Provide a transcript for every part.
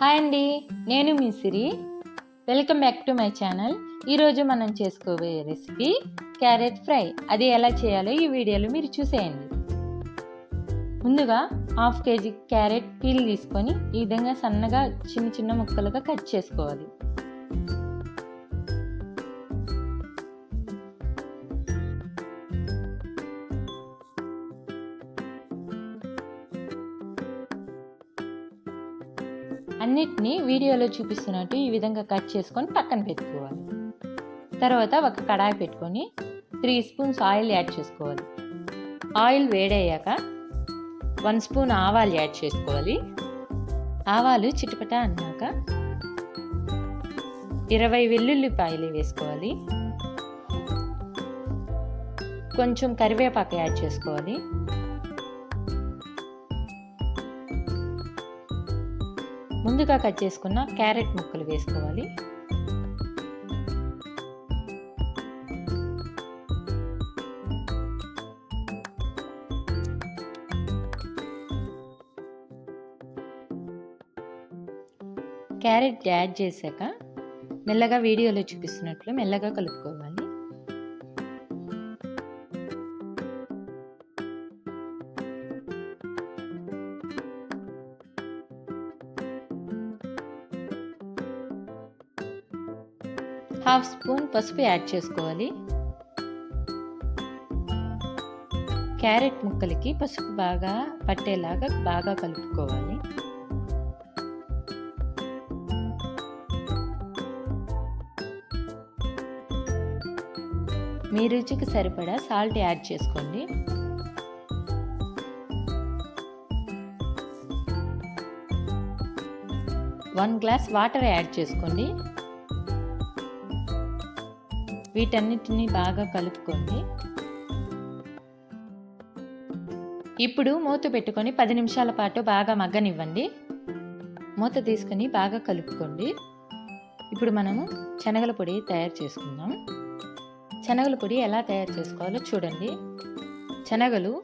Hi అండి నేను మీ Siri. Welcome back to my channel. ఈరోజు మనం చేసుకోబోయే రెసిపీ క్యారెట్ ఫ్రై. అది ఎలా చేయాలో ఈ వీడియోలో మీరు చూసేయండి. ముందుగా హాఫ్ కేజీ క్యారెట్ పీల్ తీసుకొని ఈ విధంగా సన్నగా చిన్న చిన్న ముక్కలుగా కట్ చేసుకోవాలి. తీసుకొని వీడియోలో చూపిస్తున్నట్టు ఈ విధంగా కట్ చేసుకొని పక్కన పెట్టుకోవాలి. తర్వాత ఒక కడాయి పెట్టుకొని త్రీ స్పూన్స్ ఆయిల్ యాడ్ చేసుకోవాలి. ఆయిల్ వేడయ్యాక వన్ స్పూన్ ఆవాలు యాడ్ చేసుకోవాలి. ఆవాలు చిటపట అన్నాక ఇరవై వెల్లుల్లిపాయలు వేసుకోవాలి. కొంచెం కరివేపాకు యాడ్ చేసుకోవాలి. ముందుగా కట్ చేసుకున్న క్యారెట్ ముక్కలు వేసుకోవాలి. క్యారెట్ యాడ్ చేశాక మెల్లగా వీడియోలో చూపిస్తున్నట్లు మెల్లగా కలుపుకోవాలి. హాఫ్ స్పూన్ పసుపు యాడ్ చేసుకోవాలి. క్యారెట్ ముక్కలకి పసుపు బాగా పట్టేలాగా బాగా కలుపుకోవాలి. మీ రుచికి సరిపడా సాల్ట్ యాడ్ చేసుకోండి. వన్ గ్లాస్ వాటర్ యాడ్ చేసుకోండి. వీటన్నిటిని బాగా కలుపుకోండి. ఇప్పుడు మూత పెట్టుకొని పది నిమిషాల పాటు బాగా మగ్గనివ్వండి. మూత తీసుకొని బాగా కలుపుకోండి. ఇప్పుడు మనము శనగల పొడి తయారు చేసుకుందాం. శనగల పొడి ఎలా తయారు చేసుకోవాలో చూడండి. శనగలు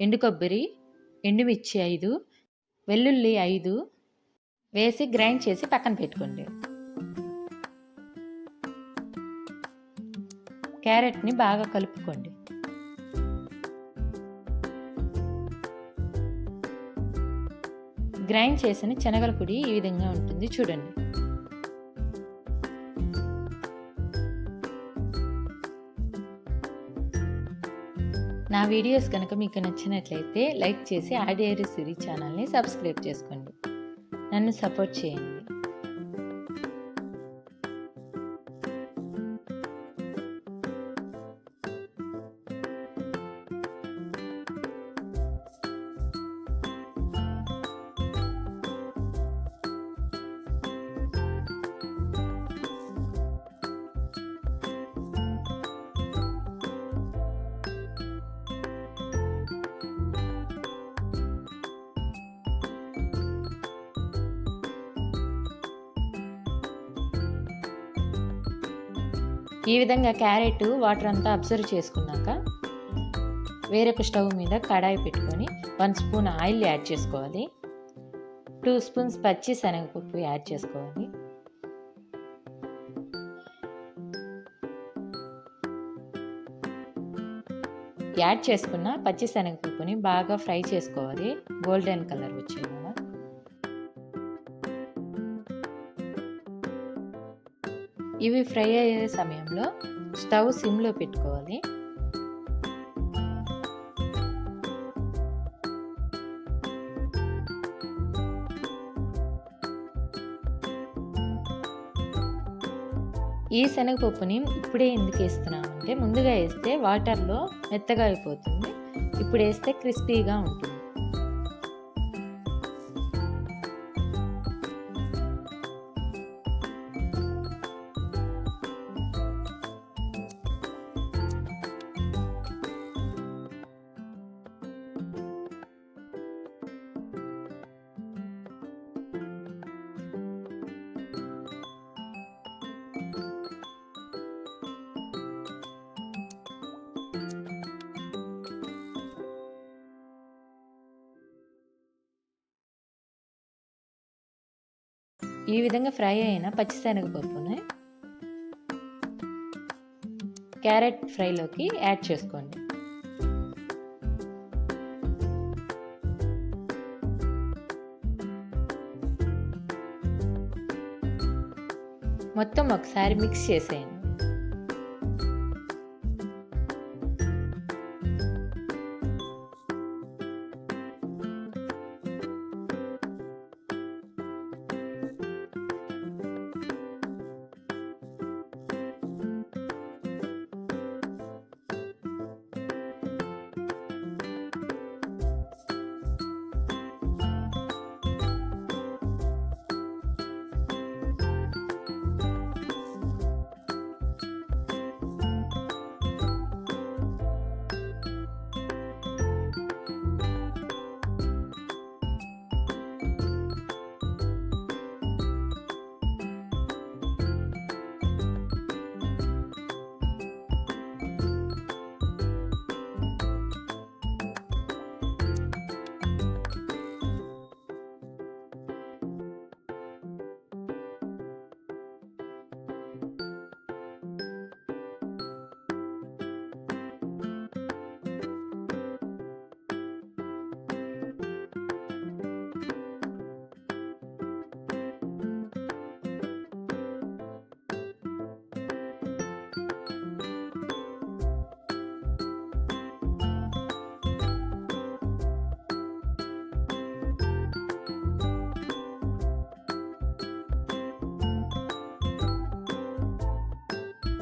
ఎండు కొబ్బరి ఎండుమిర్చి ఐదు వెల్లుల్లి ఐదు వేసి గ్రైండ్ చేసి పక్కన పెట్టుకోండి. క్యారెట్ని బాగా కలుపుకోండి. గ్రైండ్ చేసిన శనగల పొడి ఈ విధంగా ఉంటుంది చూడండి. నా వీడియోస్ కనుక మీకు నచ్చినట్లయితే లైక్ చేసి ఆడియరీ సిరీ ఛానల్ని సబ్స్క్రైబ్ చేసుకోండి. నన్ను సపోర్ట్ చేయండి. ఈ విధంగా క్యారెట్ వాటర్ అంతా అబ్జర్వ్ చేసుకున్నాక వేరొక స్టవ్ మీద కడాయి పెట్టుకొని వన్ స్పూన్ ఆయిల్ యాడ్ చేసుకోవాలి. టూ స్పూన్స్ పచ్చి శనగపప్పు యాడ్ చేసుకోవాలి. యాడ్ చేసుకున్న పచ్చి శనగపప్పుని బాగా ఫ్రై చేసుకోవాలి. గోల్డెన్ కలర్ వచ్చింది ఇవి ఫ్రై అయ్యే సమయంలో స్టవ్ సిమ్లో పెట్టుకోవాలి. ఈ శనగపప్పుని ఇప్పుడే ఎందుకు వేస్తున్నామంటే ముందుగా వేస్తే వాటర్లో మెత్తగా అయిపోతుంది. ఇప్పుడు వేస్తే క్రిస్పీగా ఉంటుంది. ఈ విధంగా ఫ్రై అయిన పచ్చిశనగపప్పుని క్యారెట్ ఫ్రైలోకి యాడ్ చేసుకోండి. మొత్తం ఒకసారి మిక్స్ చేసేయండి.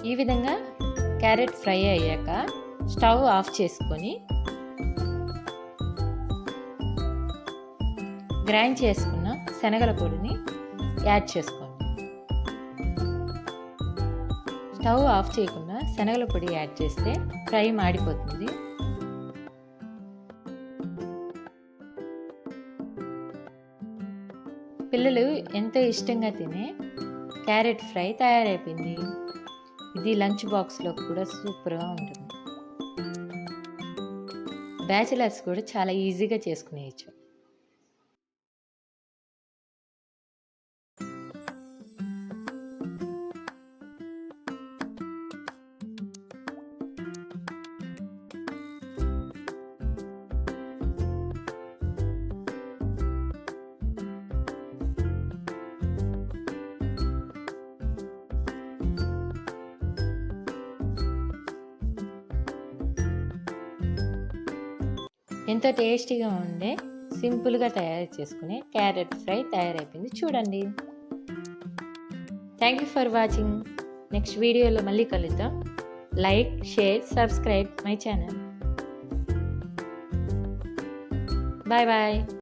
ఈ విధంగా క్యారెట్ ఫ్రై అయ్యాక స్టవ్ ఆఫ్ చేసుకొని గ్రైండ్ చేసుకున్న శనగల పొడిని యాడ్ చేసుకోండి. స్టవ్ ఆఫ్ చేయకుండా శనగల పొడి యాడ్ చేస్తే ఫ్రై మాడిపోతుంది. పిల్లలు ఎంతో ఇష్టంగా తినే క్యారెట్ ఫ్రై తయారైపోయింది. ఇది లంచ్ బాక్స్లో కూడా సూపర్గా ఉంటుంది. బ్యాచిలర్స్ కూడా చాలా ఈజీగా చేసుకునేయచ్చు. ఎంతో టేస్టీగా ఉండే సింపుల్గా తయారు చేసుకునే క్యారెట్ ఫ్రై తయారైపోయింది. చూడండి. Thank you for watching next వీడియోలో మళ్ళీ కలుద్దాం. Like share subscribe my channel bye bye